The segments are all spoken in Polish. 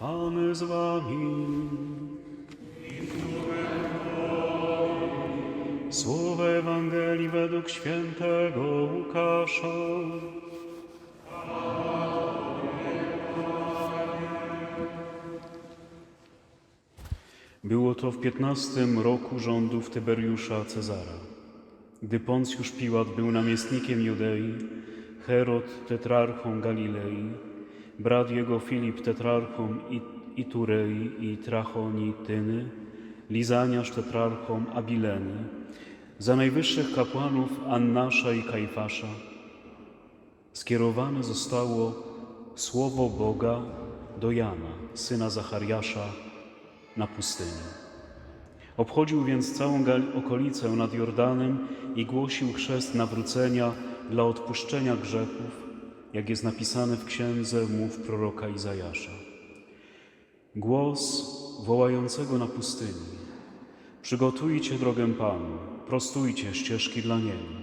Pan z wami. Słowo Ewangelii według świętego Łukasza. Było to w piętnastym roku rządów Tyberiusza Cezara. Gdy Poncjusz Piłat był namiestnikiem Judei, Herod tetrarchą Galilei, brat jego Filip tetrarchą Iturei i Trachonityny, Lizaniasz tetrarchą Abileny, za najwyższych kapłanów Annasza i Kajfasza, skierowane zostało słowo Boga do Jana, syna Zachariasza, na pustyni. Obchodził więc całą okolicę nad Jordanem i głosił chrzest nawrócenia dla odpuszczenia grzechów, jak jest napisane w księdze mów proroka Izajasza. Głos wołającego na pustyni: Przygotujcie drogę Panu, prostujcie ścieżki dla Niego.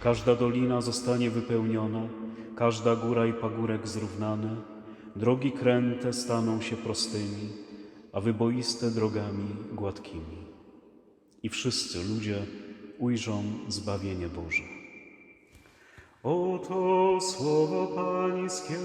Każda dolina zostanie wypełniona, każda góra i pagórek zrównane, drogi kręte staną się prostymi, a wyboiste drogami gładkimi. I wszyscy ludzie ujrzą zbawienie Boże. Oto słowo Pańskie.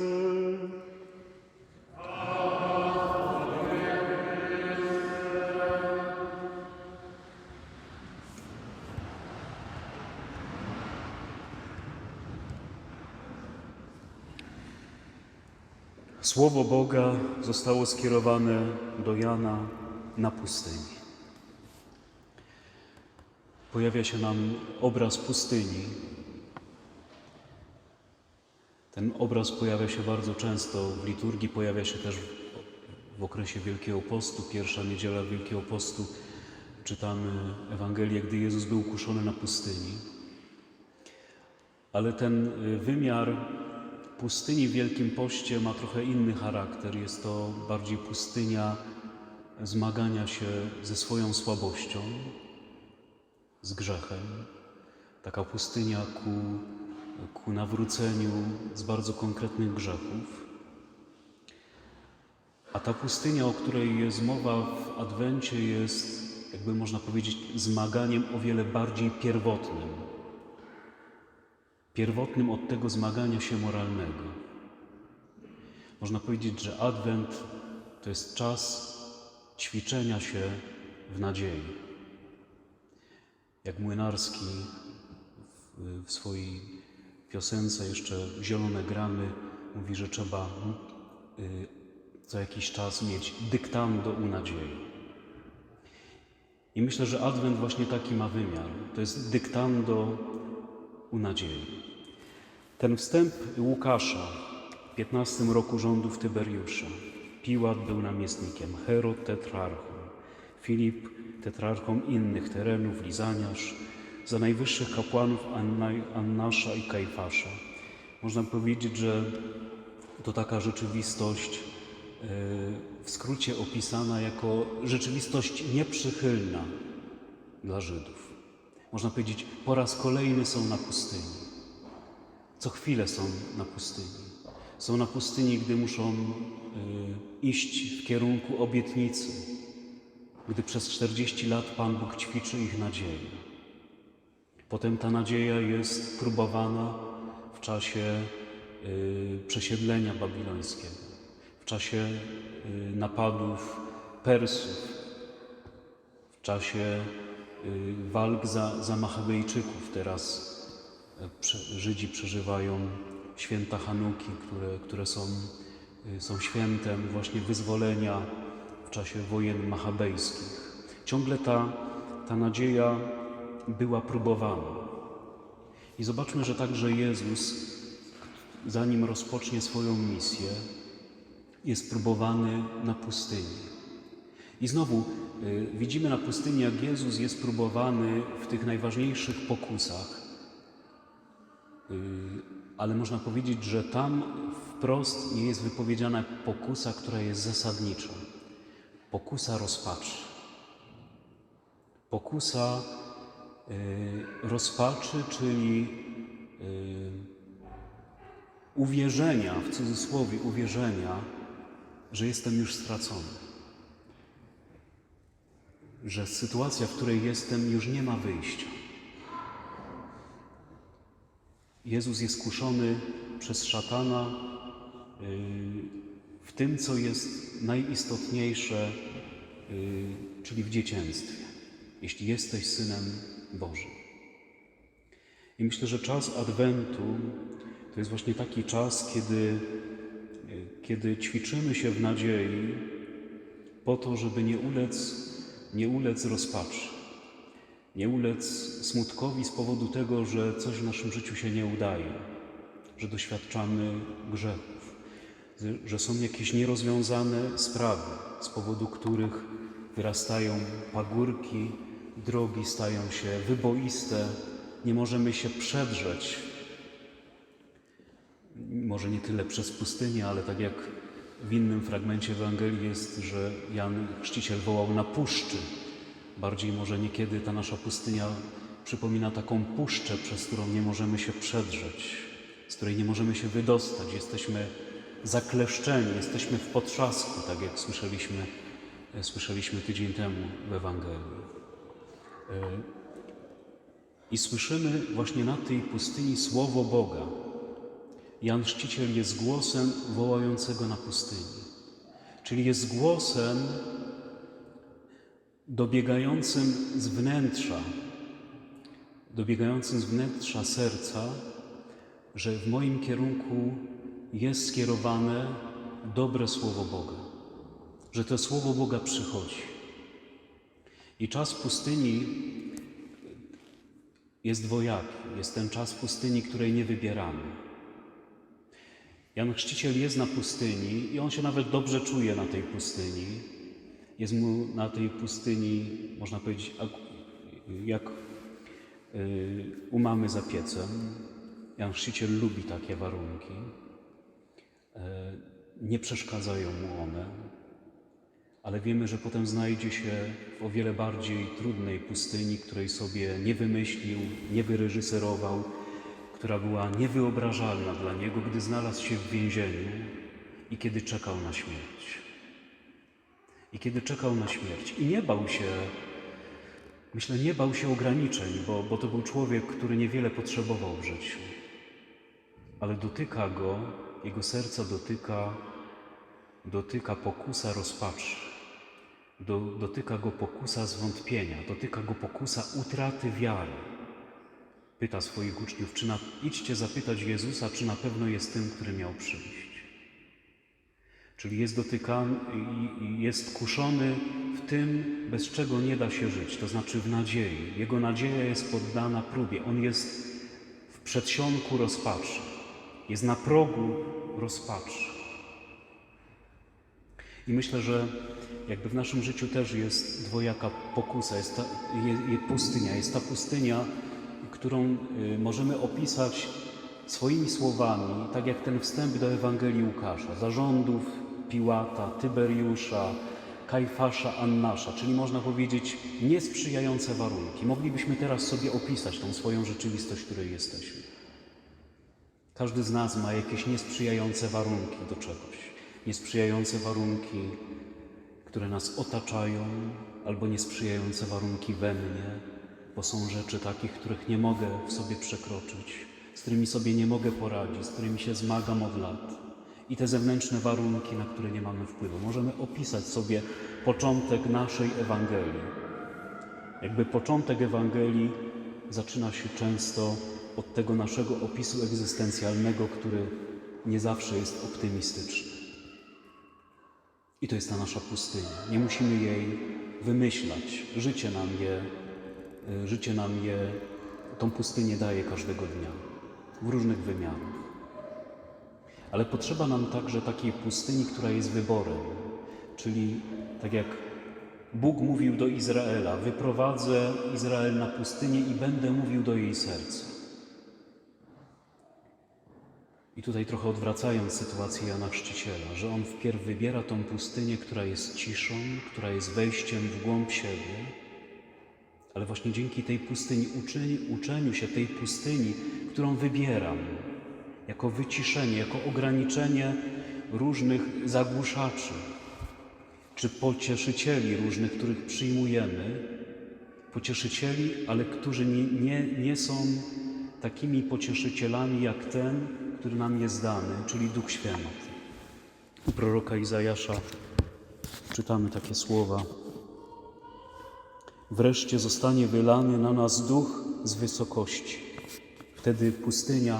Słowo Boga zostało skierowane do Jana na pustyni. Pojawia się nam obraz pustyni. Ten obraz pojawia się bardzo często w liturgii, pojawia się też w, okresie Wielkiego Postu, pierwsza niedziela Wielkiego Postu. Czytamy Ewangelię, gdy Jezus był kuszony na pustyni. Ale ten y, wymiar pustyni w Wielkim Poście ma trochę inny charakter. Jest to bardziej pustynia zmagania się ze swoją słabością, z grzechem. Taka pustynia ku, ku nawróceniu z bardzo konkretnych grzechów. A ta pustynia, o której jest mowa w Adwencie, jest, jakby można powiedzieć, zmaganiem o wiele bardziej pierwotnym pierwotnym od tego zmagania się moralnego. Można powiedzieć, że Adwent to jest czas ćwiczenia się w nadziei. Jak Młynarski w, swojej piosence jeszcze Zielone Gramy mówi, że trzeba y, co jakiś czas mieć dyktando u nadziei. I myślę, że Adwent właśnie taki ma wymiar. To jest dyktando u nadziei. Ten wstęp Łukasza w 15 roku rządów Tyberiusza. Piłat był namiestnikiem, Herod tetrarchą, Filip tetrarchą innych terenów, Lizaniasz, za najwyższych kapłanów Anna, Annasza i Kajfasza. Można powiedzieć, że to taka rzeczywistość e, w skrócie opisana jako rzeczywistość nieprzychylna dla Żydów. Można powiedzieć, po raz kolejny są na pustyni. Co chwilę są na pustyni. Są na pustyni, gdy muszą y, iść w kierunku obietnicy, gdy przez 40 lat Pan Bóg ćwiczy ich nadzieję. Potem ta nadzieja jest próbowana w czasie y, przesiedlenia babilońskiego, w czasie y, napadów Persów, w czasie y, walk za, za Machabejczyków. Teraz e, Żydzi przeżywają święta Hanuki, które, które są, są świętem właśnie wyzwolenia w czasie wojen machabejskich. Ciągle ta, ta nadzieja była próbowana. I zobaczmy, że także Jezus, zanim rozpocznie swoją misję, jest próbowany na pustyni. I znowu y, widzimy na pustyni, jak Jezus jest próbowany w tych najważniejszych pokusach. Y, ale można powiedzieć, że tam wprost nie jest wypowiedziana pokusa, która jest zasadnicza. Pokusa rozpaczy. Pokusa rozpaczy, czyli y, uwierzenia, w cudzysłowie uwierzenia że jestem już stracony. Że sytuacja, w której jestem, już nie ma wyjścia. Jezus jest kuszony przez szatana yy, w tym, co jest najistotniejsze, czyli w dzieciństwie. Jeśli jesteś synem Bożym. I myślę, że czas Adwentu to jest właśnie taki czas, kiedy, kiedy ćwiczymy się w nadziei po to, żeby nie ulec, nie ulec rozpaczy, nie ulec smutkowi z powodu tego, że coś w naszym życiu się nie udaje, że doświadczamy grzechów, że są jakieś nierozwiązane sprawy, z powodu których wyrastają pagórki, drogi stają się wyboiste, nie możemy się przedrzeć. Może nie tyle przez pustynię, ale tak jak w innym fragmencie Ewangelii jest, że Jan Chrzciciel wołał na puszczy. Bardziej może niekiedy ta nasza pustynia przypomina taką puszczę, przez którą nie możemy się przedrzeć, z której nie możemy się wydostać. Jesteśmy zakleszczeni, jesteśmy w potrzasku, tak jak słyszeliśmy, słyszeliśmy tydzień temu w Ewangelii. I słyszymy właśnie na tej pustyni słowo Boga. Jan Chrzciciel jest głosem wołającego na pustyni, czyli jest głosem dobiegającym z wnętrza, dobiegającym z wnętrza serca, że w moim kierunku jest skierowane dobre słowo Boga, że to słowo Boga przychodzi. I czas pustyni jest dwojaki. Jest ten czas pustyni, której nie wybieramy. Jan Chrzciciel jest na pustyni i on się nawet dobrze czuje na tej pustyni. Jest mu na tej pustyni, można powiedzieć, jak y, u mamy za piecem. Jan Chrzciciel lubi takie warunki. E, nie przeszkadzają mu one, ale wiemy, że potem znajdzie się w o wiele bardziej trudnej pustyni, której sobie nie wymyślił, nie wyreżyserował, która była niewyobrażalna dla niego, gdy znalazł się w więzieniu i kiedy czekał na śmierć. I kiedy czekał na śmierć i nie bał się, myślę, nie bał się ograniczeń, bo, bo to był człowiek, który niewiele potrzebował w życiu. Ale dotyka go, jego serca dotyka, dotyka pokusa rozpaczy. Do, dotyka go pokusa zwątpienia, dotyka go pokusa utraty wiary. Pyta swoich uczniów, czy na, idźcie zapytać Jezusa, czy na pewno jest tym, który miał przyjść. Czyli jest dotykany jest kuszony w tym, bez czego nie da się żyć, to znaczy w nadziei. Jego nadzieja jest poddana próbie. On jest w przedsionku rozpaczy, jest na progu rozpaczy. I myślę, że jakby w naszym życiu też jest dwojaka pokusa, jest, ta, jest, pustynia. Jest ta pustynia, którą y, możemy opisać swoimi słowami, tak jak ten wstęp do Ewangelii Łukasza, zarządów Piłata, Tyberiusza, Kajfasza, Annasza, czyli można powiedzieć niesprzyjające warunki. Moglibyśmy teraz sobie opisać tą swoją rzeczywistość, w której jesteśmy. Każdy z nas ma jakieś niesprzyjające warunki do czegoś, niesprzyjające warunki które nas otaczają, albo niesprzyjające warunki we mnie, bo są rzeczy takich, których nie mogę w sobie przekroczyć, z którymi sobie nie mogę poradzić, z którymi się zmagam od lat. I te zewnętrzne warunki, na które nie mamy wpływu. Możemy opisać sobie początek naszej Ewangelii. Jakby początek Ewangelii zaczyna się często od tego naszego opisu egzystencjalnego, który nie zawsze jest optymistyczny. I to jest ta nasza pustynia. Nie musimy jej wymyślać. Życie nam je, y, życie nam je, tą pustynię daje każdego dnia, w różnych wymiarach. Ale potrzeba nam także takiej pustyni, która jest wyborem. Czyli tak jak Bóg mówił do Izraela, wyprowadzę Izrael na pustynię i będę mówił do jej serca. I tutaj trochę odwracając sytuację Jana Chrzciciela, że on wpierw wybiera tą pustynię, która jest ciszą, która jest wejściem w głąb siebie, ale właśnie dzięki tej pustyni, uczeniu, uczeniu się tej pustyni, którą wybieram, jako wyciszenie, jako ograniczenie różnych zagłuszaczy, czy pocieszycieli różnych, których przyjmujemy, pocieszycieli, ale którzy nie, nie, nie są takimi pocieszycielami jak ten, który nam jest dany, czyli Duch Święty. U proroka Izajasza czytamy takie słowa. Wreszcie zostanie wylany na nas duch z wysokości. Wtedy pustynia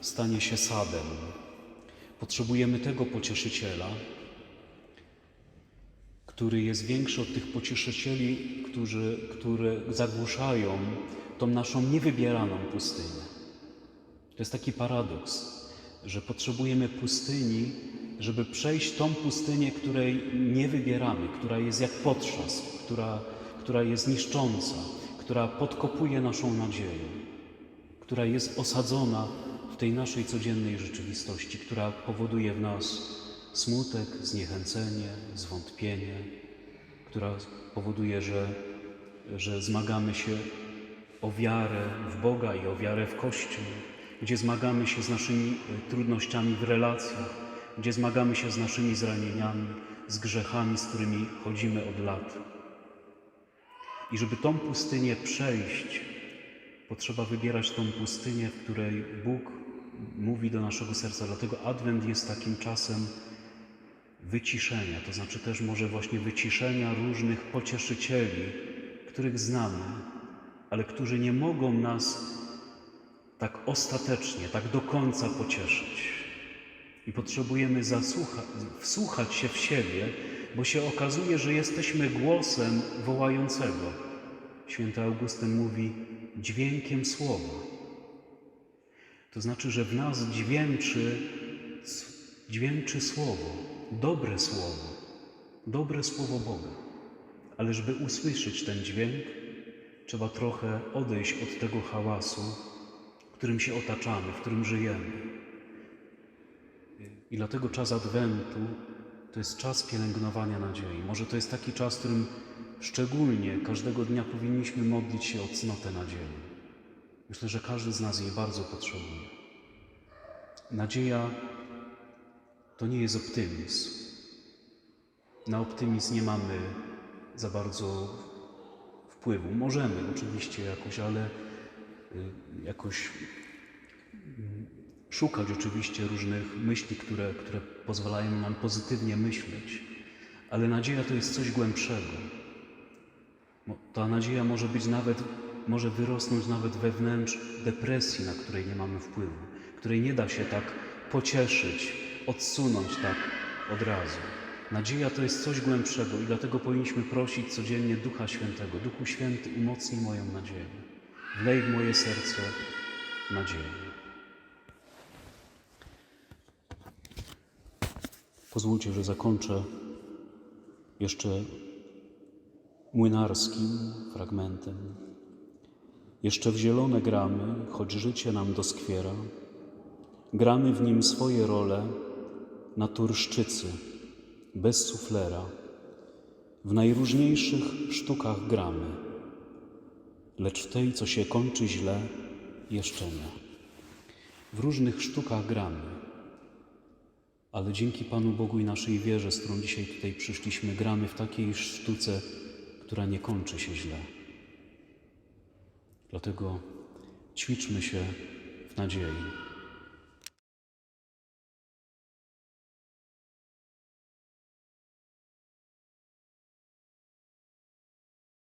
stanie się sadem. Potrzebujemy tego pocieszyciela, który jest większy od tych pocieszycieli, którzy, które zagłuszają tą naszą niewybieraną pustynię. To jest taki paradoks, że potrzebujemy pustyni, żeby przejść tą pustynię, której nie wybieramy, która jest jak potrzask, która, która jest niszcząca, która podkopuje naszą nadzieję, która jest osadzona w tej naszej codziennej rzeczywistości, która powoduje w nas smutek, zniechęcenie, zwątpienie, która powoduje, że, że zmagamy się o wiarę w Boga i o wiarę w Kościół, gdzie zmagamy się z naszymi e, trudnościami w relacjach, gdzie zmagamy się z naszymi zranieniami, z grzechami, z którymi chodzimy od lat. I żeby tą pustynię przejść, potrzeba wybierać tą pustynię, w której Bóg mówi do naszego serca. Dlatego Adwent jest takim czasem wyciszenia, to znaczy też może właśnie wyciszenia różnych pocieszycieli, których znamy, ale którzy nie mogą nas tak ostatecznie, tak do końca pocieszyć. I potrzebujemy zasłucha, wsłuchać się w siebie, bo się okazuje, że jesteśmy głosem wołającego. Święty Augustyn mówi dźwiękiem słowa. To znaczy, że w nas dźwięczy, dźwięczy słowo, dobre słowo, dobre słowo Boga. Ale żeby usłyszeć ten dźwięk, trzeba trochę odejść od tego hałasu, którym się otaczamy, w którym żyjemy. I dlatego czas Adwentu to jest czas pielęgnowania nadziei. Może to jest taki czas, w którym szczególnie każdego dnia powinniśmy modlić się o cnotę nadziei. Myślę, że każdy z nas jej bardzo potrzebuje. Nadzieja to nie jest optymizm. Na optymizm nie mamy za bardzo wpływu. Możemy oczywiście jakoś, ale jakoś mm, szukać oczywiście różnych myśli, które, które pozwalają nam pozytywnie myśleć. Ale nadzieja to jest coś głębszego. Ta nadzieja może być nawet, może wyrosnąć nawet wewnątrz depresji, na której nie mamy wpływu, której nie da się tak pocieszyć, odsunąć tak od razu. Nadzieja to jest coś głębszego i dlatego powinniśmy prosić codziennie Ducha Świętego. Duchu Święty, umocnij moją nadzieję. Wlej w moje serce nadzieję. Pozwólcie, że zakończę jeszcze młynarskim fragmentem. Jeszcze w zielone gramy, choć życie nam doskwiera. Gramy w nim swoje role naturszczycy, bez suflera. W najróżniejszych sztukach gramy, lecz tej, co się kończy źle, jeszcze nie. W różnych sztukach gramy, ale dzięki Panu Bogu i naszej wierze, z którą dzisiaj tutaj przyszliśmy, gramy w takiej sztuce, która nie kończy się źle. Dlatego ćwiczmy się w nadziei.